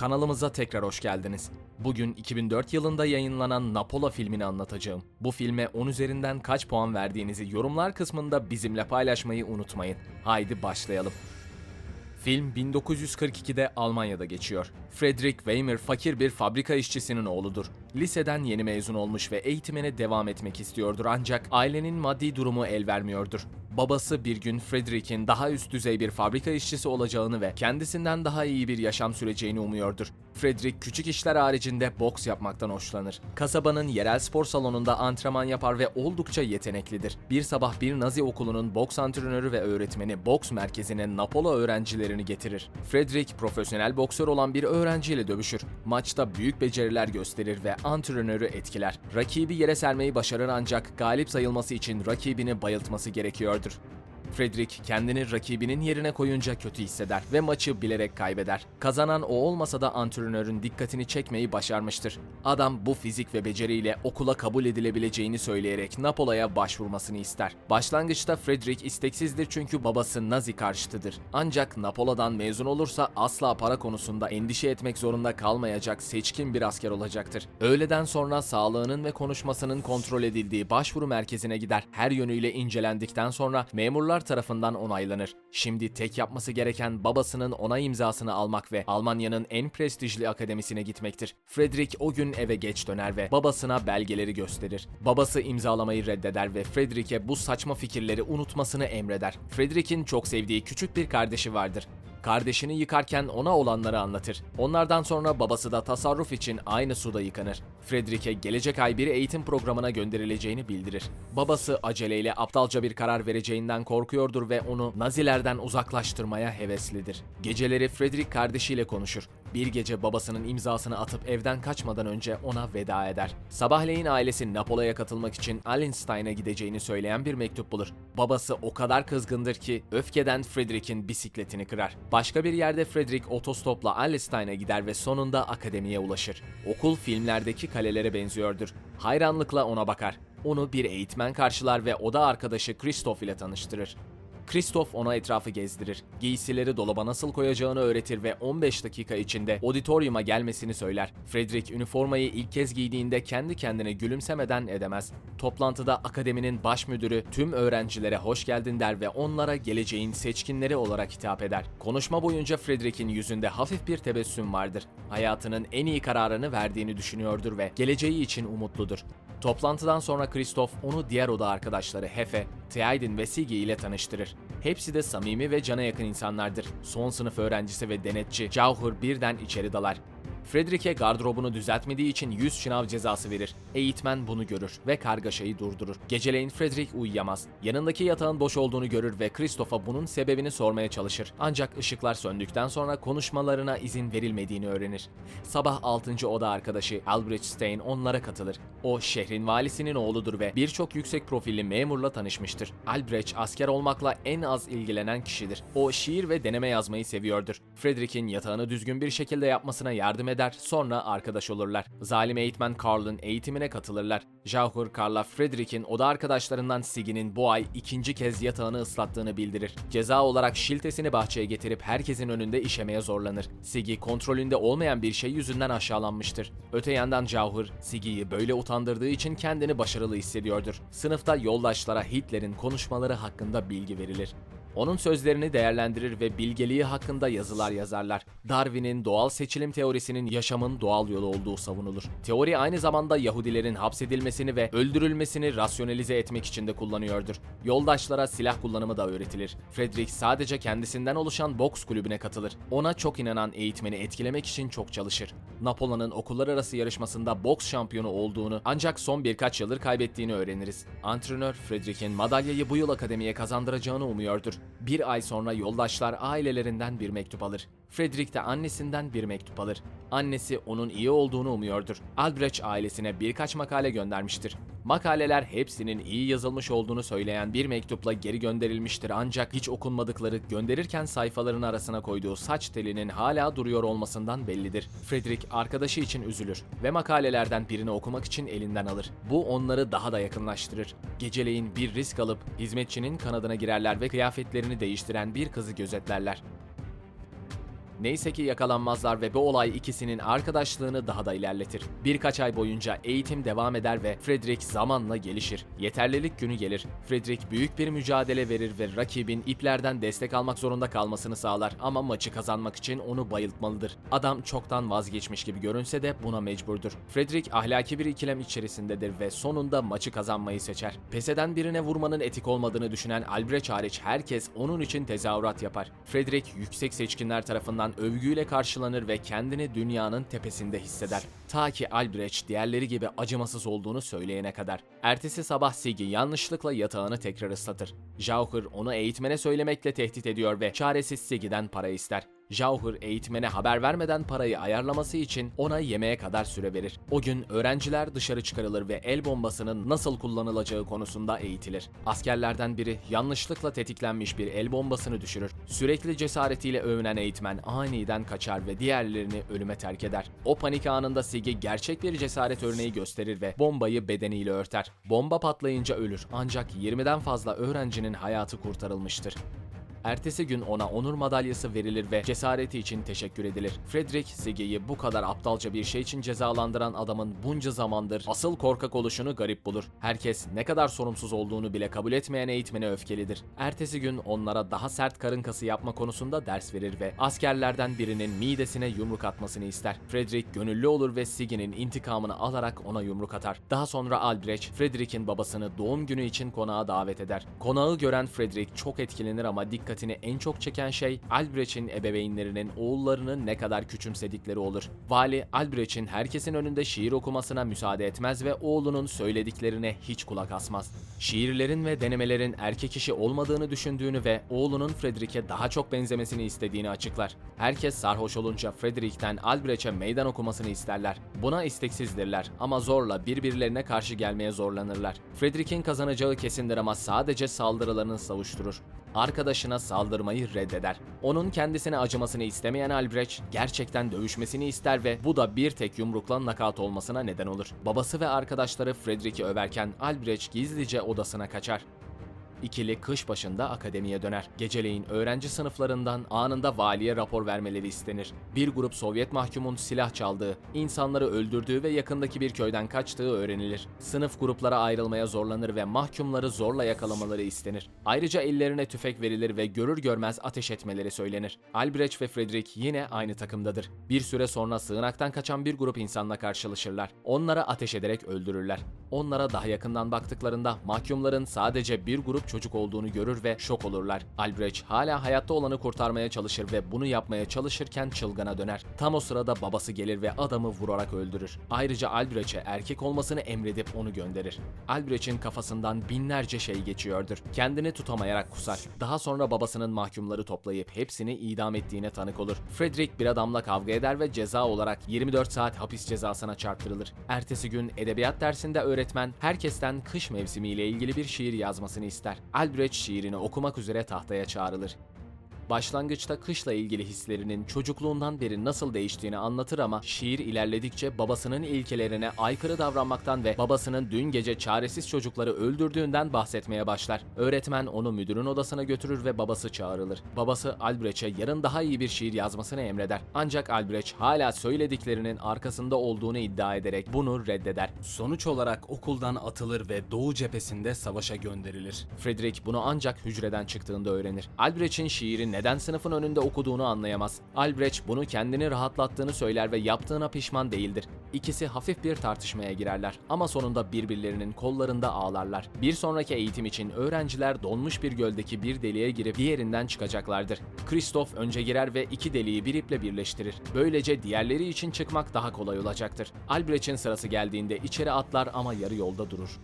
Kanalımıza tekrar hoş geldiniz. Bugün 2004 yılında yayınlanan Napola filmini anlatacağım. Bu filme 10 üzerinden kaç puan verdiğinizi yorumlar kısmında bizimle paylaşmayı unutmayın. Haydi başlayalım. Film 1942'de Almanya'da geçiyor. Friedrich Weimer fakir bir fabrika işçisinin oğludur. Liseden yeni mezun olmuş ve eğitimine devam etmek istiyordur ancak ailenin maddi durumu el vermiyordur. Babası bir gün Friedrich'in daha üst düzey bir fabrika işçisi olacağını ve kendisinden daha iyi bir yaşam süreceğini umuyordur. Friedrich küçük işler haricinde boks yapmaktan hoşlanır. Kasabanın yerel spor salonunda antrenman yapar ve oldukça yeteneklidir. Bir sabah bir Nazi okulunun boks antrenörü ve öğretmeni boks merkezine Napola öğrencilerini getirir. Friedrich profesyonel boksör olan bir öğrenciyle dövüşür. Maçta büyük beceriler gösterir ve antrenörü etkiler. Rakibi yere sermeyi başarır ancak galip sayılması için rakibini bayıltması gerekiyordur. Frederick kendini rakibinin yerine koyunca kötü hisseder ve maçı bilerek kaybeder. Kazanan o olmasa da antrenörün dikkatini çekmeyi başarmıştır. Adam bu fizik ve beceriyle okula kabul edilebileceğini söyleyerek Napola'ya başvurmasını ister. Başlangıçta Frederick isteksizdir çünkü babası Nazi karşıtıdır. Ancak Napola'dan mezun olursa asla para konusunda endişe etmek zorunda kalmayacak seçkin bir asker olacaktır. Öğleden sonra sağlığının ve konuşmasının kontrol edildiği başvuru merkezine gider. Her yönüyle incelendikten sonra memurlar tarafından onaylanır. Şimdi tek yapması gereken babasının onay imzasını almak ve Almanya'nın en prestijli akademisine gitmektir. Frederick o gün eve geç döner ve babasına belgeleri gösterir. Babası imzalamayı reddeder ve Frederick'e bu saçma fikirleri unutmasını emreder. Frederick'in çok sevdiği küçük bir kardeşi vardır. Kardeşini yıkarken ona olanları anlatır. Onlardan sonra babası da tasarruf için aynı suda yıkanır. Frederick'e gelecek ay bir eğitim programına gönderileceğini bildirir. Babası aceleyle aptalca bir karar vereceğinden korkuyordur ve onu Nazilerden uzaklaştırmaya heveslidir. Geceleri Frederick kardeşiyle konuşur. Bir gece babasının imzasını atıp evden kaçmadan önce ona veda eder. Sabahleyin ailesi Napola'ya katılmak için Allenstein'a gideceğini söyleyen bir mektup bulur. Babası o kadar kızgındır ki öfkeden Frederick'in bisikletini kırar. Başka bir yerde Frederick otostopla Allenstein'a gider ve sonunda akademiye ulaşır. Okul filmlerdeki kalelere benziyordur. Hayranlıkla ona bakar. Onu bir eğitmen karşılar ve oda arkadaşı Christoph ile tanıştırır. Christoph ona etrafı gezdirir. Giysileri dolaba nasıl koyacağını öğretir ve 15 dakika içinde auditoriuma gelmesini söyler. Frederick üniformayı ilk kez giydiğinde kendi kendine gülümsemeden edemez. Toplantıda akademinin baş müdürü tüm öğrencilere hoş geldin der ve onlara geleceğin seçkinleri olarak hitap eder. Konuşma boyunca Frederick'in yüzünde hafif bir tebessüm vardır. Hayatının en iyi kararını verdiğini düşünüyordur ve geleceği için umutludur. Toplantıdan sonra Christoph onu diğer oda arkadaşları Hefe, Theaiden ve Sigi ile tanıştırır. Hepsi de samimi ve cana yakın insanlardır. Son sınıf öğrencisi ve denetçi Jauhur birden içeri dalar. Frederick'e gardırobunu düzeltmediği için 100 şınav cezası verir. Eğitmen bunu görür ve kargaşayı durdurur. Geceleyin Frederick uyuyamaz. Yanındaki yatağın boş olduğunu görür ve Christoph'a bunun sebebini sormaya çalışır. Ancak ışıklar söndükten sonra konuşmalarına izin verilmediğini öğrenir. Sabah 6. oda arkadaşı Albrecht Stein onlara katılır. O şehrin valisinin oğludur ve birçok yüksek profilli memurla tanışmıştır. Albrecht asker olmakla en az ilgilenen kişidir. O şiir ve deneme yazmayı seviyordur. Frederick'in yatağını düzgün bir şekilde yapmasına yardım eder, sonra arkadaş olurlar. Zalim eğitmen Karl'ın eğitimine katılırlar. Jauhur Karl'a Frederick'in oda arkadaşlarından Siggy'nin bu ay ikinci kez yatağını ıslattığını bildirir. Ceza olarak şiltesini bahçeye getirip herkesin önünde işemeye zorlanır. Siggy kontrolünde olmayan bir şey yüzünden aşağılanmıştır. Öte yandan Jauhur, Siggy'yi böyle utandırdığı için kendini başarılı hissediyordur. Sınıfta yoldaşlara Hitler'in konuşmaları hakkında bilgi verilir. Onun sözlerini değerlendirir ve bilgeliği hakkında yazılar yazarlar. Darwin'in doğal seçilim teorisinin yaşamın doğal yolu olduğu savunulur. Teori aynı zamanda Yahudilerin hapsedilmesini ve öldürülmesini rasyonalize etmek için de kullanıyordur. Yoldaşlara silah kullanımı da öğretilir. Frederick sadece kendisinden oluşan boks kulübüne katılır. Ona çok inanan eğitmeni etkilemek için çok çalışır. Napoleon'un okullar arası yarışmasında boks şampiyonu olduğunu ancak son birkaç yıldır kaybettiğini öğreniriz. Antrenör Frederick'in madalyayı bu yıl akademiye kazandıracağını umuyordur. Bir ay sonra yoldaşlar ailelerinden bir mektup alır. Frederick de annesinden bir mektup alır. Annesi onun iyi olduğunu umuyordur. Albrecht ailesine birkaç makale göndermiştir. Makaleler hepsinin iyi yazılmış olduğunu söyleyen bir mektupla geri gönderilmiştir ancak hiç okunmadıkları gönderirken sayfaların arasına koyduğu saç telinin hala duruyor olmasından bellidir. Frederick arkadaşı için üzülür ve makalelerden birini okumak için elinden alır. Bu onları daha da yakınlaştırır. Geceleyin bir risk alıp hizmetçinin kanadına girerler ve kıyafetlerini değiştiren bir kızı gözetlerler. Neyse ki yakalanmazlar ve bu olay ikisinin arkadaşlığını daha da ilerletir. Birkaç ay boyunca eğitim devam eder ve Frederick zamanla gelişir. Yeterlilik günü gelir. Frederick büyük bir mücadele verir ve rakibin iplerden destek almak zorunda kalmasını sağlar ama maçı kazanmak için onu bayıltmalıdır. Adam çoktan vazgeçmiş gibi görünse de buna mecburdur. Frederick ahlaki bir ikilem içerisindedir ve sonunda maçı kazanmayı seçer. Pes eden birine vurmanın etik olmadığını düşünen Albrecht hariç herkes onun için tezahürat yapar. Frederick yüksek seçkinler tarafından övgüyle karşılanır ve kendini dünyanın tepesinde hisseder. Ta ki Albrecht diğerleri gibi acımasız olduğunu söyleyene kadar. Ertesi sabah Siggy yanlışlıkla yatağını tekrar ıslatır. Jaucher onu eğitmene söylemekle tehdit ediyor ve çaresiz Siggy'den para ister. Jauher eğitmene haber vermeden parayı ayarlaması için ona yemeğe kadar süre verir. O gün öğrenciler dışarı çıkarılır ve el bombasının nasıl kullanılacağı konusunda eğitilir. Askerlerden biri yanlışlıkla tetiklenmiş bir el bombasını düşürür. Sürekli cesaretiyle övünen eğitmen aniden kaçar ve diğerlerini ölüme terk eder. O panik anında Siggy gerçek bir cesaret örneği gösterir ve bombayı bedeniyle örter. Bomba patlayınca ölür ancak 20'den fazla öğrencinin hayatı kurtarılmıştır. Ertesi gün ona onur madalyası verilir ve cesareti için teşekkür edilir. Frederick Siggy'yi bu kadar aptalca bir şey için cezalandıran adamın bunca zamandır asıl korkak oluşunu garip bulur. Herkes ne kadar sorumsuz olduğunu bile kabul etmeyen eğitmene öfkelidir. Ertesi gün onlara daha sert karın kası yapma konusunda ders verir ve askerlerden birinin midesine yumruk atmasını ister. Frederick gönüllü olur ve Siggy'nin intikamını alarak ona yumruk atar. Daha sonra Albrecht, Frederick'in babasını doğum günü için konağa davet eder. Konağı gören Frederick çok etkilenir ama dikkatini en çok çeken şey Albrecht'in ebeveynlerinin oğullarını ne kadar küçümsedikleri olur. Vali Albrecht'in herkesin önünde şiir okumasına müsaade etmez ve oğlunun söylediklerine hiç kulak asmaz. Şiirlerin ve denemelerin erkek işi olmadığını düşündüğünü ve oğlunun Frederick'e daha çok benzemesini istediğini açıklar. Herkes sarhoş olunca Frederick'ten Albrecht'e meydan okumasını isterler. Buna isteksizdirler ama zorla birbirlerine karşı gelmeye zorlanırlar. Frederick'in kazanacağı kesindir ama sadece saldırılarını savuşturur arkadaşına saldırmayı reddeder. Onun kendisine acımasını istemeyen Albrecht gerçekten dövüşmesini ister ve bu da bir tek yumrukla nakavt olmasına neden olur. Babası ve arkadaşları Frederick'i överken Albrecht gizlice odasına kaçar. İkili kış başında akademiye döner. Geceleyin öğrenci sınıflarından anında valiye rapor vermeleri istenir. Bir grup Sovyet mahkumun silah çaldığı, insanları öldürdüğü ve yakındaki bir köyden kaçtığı öğrenilir. Sınıf gruplara ayrılmaya zorlanır ve mahkumları zorla yakalamaları istenir. Ayrıca ellerine tüfek verilir ve görür görmez ateş etmeleri söylenir. Albrecht ve Frederick yine aynı takımdadır. Bir süre sonra sığınaktan kaçan bir grup insanla karşılaşırlar. Onlara ateş ederek öldürürler. Onlara daha yakından baktıklarında mahkumların sadece bir grup çocuk olduğunu görür ve şok olurlar. Albrecht hala hayatta olanı kurtarmaya çalışır ve bunu yapmaya çalışırken çılgına döner. Tam o sırada babası gelir ve adamı vurarak öldürür. Ayrıca Albrecht'e erkek olmasını emredip onu gönderir. Albrecht'in kafasından binlerce şey geçiyordur. Kendini tutamayarak kusar. Daha sonra babasının mahkumları toplayıp hepsini idam ettiğine tanık olur. Frederick bir adamla kavga eder ve ceza olarak 24 saat hapis cezasına çarptırılır. Ertesi gün edebiyat dersinde öğretmen herkesten kış mevsimiyle ilgili bir şiir yazmasını ister. Albrecht şiirini okumak üzere tahtaya çağrılır. Başlangıçta kışla ilgili hislerinin çocukluğundan beri nasıl değiştiğini anlatır ama şiir ilerledikçe babasının ilkelerine aykırı davranmaktan ve babasının dün gece çaresiz çocukları öldürdüğünden bahsetmeye başlar. Öğretmen onu müdürün odasına götürür ve babası çağrılır. Babası Albrecht'e yarın daha iyi bir şiir yazmasını emreder. Ancak Albrecht hala söylediklerinin arkasında olduğunu iddia ederek bunu reddeder. Sonuç olarak okuldan atılır ve Doğu cephesinde savaşa gönderilir. Frederick bunu ancak hücreden çıktığında öğrenir. Albrecht'in şiiri neden sınıfın önünde okuduğunu anlayamaz. Albrecht bunu kendini rahatlattığını söyler ve yaptığına pişman değildir. İkisi hafif bir tartışmaya girerler ama sonunda birbirlerinin kollarında ağlarlar. Bir sonraki eğitim için öğrenciler donmuş bir göldeki bir deliğe girip diğerinden çıkacaklardır. Christoph önce girer ve iki deliği bir iple birleştirir. Böylece diğerleri için çıkmak daha kolay olacaktır. Albrecht'in sırası geldiğinde içeri atlar ama yarı yolda durur.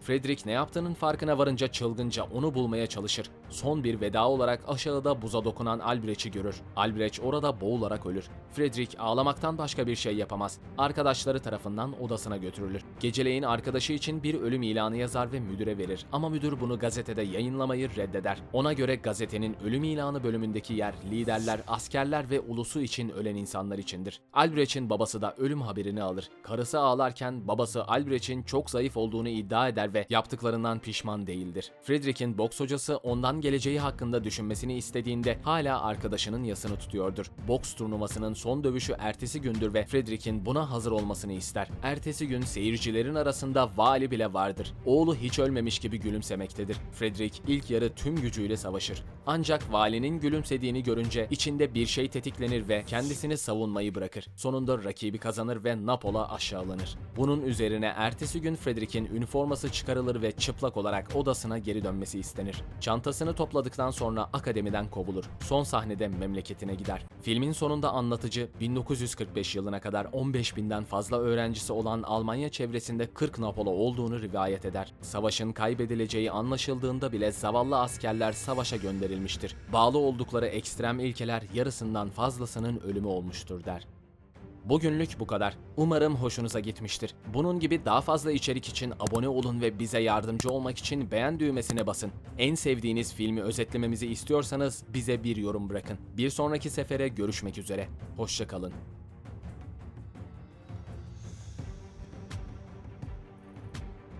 Frederick ne yaptığının farkına varınca çılgınca onu bulmaya çalışır. Son bir veda olarak aşağıda buza dokunan Albrecht'i görür. Albrecht orada boğularak ölür. Frederick ağlamaktan başka bir şey yapamaz. Arkadaşları tarafından odasına götürülür. Geceleyin arkadaşı için bir ölüm ilanı yazar ve müdüre verir. Ama müdür bunu gazetede yayınlamayı reddeder. Ona göre gazetenin ölüm ilanı bölümündeki yer liderler, askerler ve ulusu için ölen insanlar içindir. Albrecht'in babası da ölüm haberini alır. Karısı ağlarken babası Albrecht'in çok zayıf olduğunu iddia eder ve yaptıklarından pişman değildir. Friedrich'in boks hocası ondan geleceği hakkında düşünmesini istediğinde hala arkadaşının yasını tutuyordur. Boks turnuvasının son dövüşü ertesi gündür ve Friedrich'in buna hazır olmasını ister. Ertesi gün seyircilerin arasında vali bile vardır. Oğlu hiç ölmemiş gibi gülümsemektedir. Friedrich ilk yarı tüm gücüyle savaşır. Ancak valinin gülümsediğini görünce içinde bir şey tetiklenir ve kendisini savunmayı bırakır. Sonunda rakibi kazanır ve Napola aşağılanır. Bunun üzerine ertesi gün Friedrich'in üniforması çıkarılır ve çıplak olarak odasına geri dönmesi istenir. Çantasını topladıktan sonra akademiden kovulur. Son sahnede memleketine gider. Filmin sonunda anlatıcı 1945 yılına kadar 15 binden fazla öğrencisi olan Almanya çevresinde 40 Napola olduğunu rivayet eder. Savaşın kaybedileceği anlaşıldığında bile zavallı askerler savaşa gönderilmiştir. Bağlı oldukları ekstrem ilkeler yarısından fazlasının ölümü olmuştur der. Bugünlük bu kadar. Umarım hoşunuza gitmiştir. Bunun gibi daha fazla içerik için abone olun ve bize yardımcı olmak için beğen düğmesine basın. En sevdiğiniz filmi özetlememizi istiyorsanız bize bir yorum bırakın. Bir sonraki sefere görüşmek üzere. Hoşçakalın.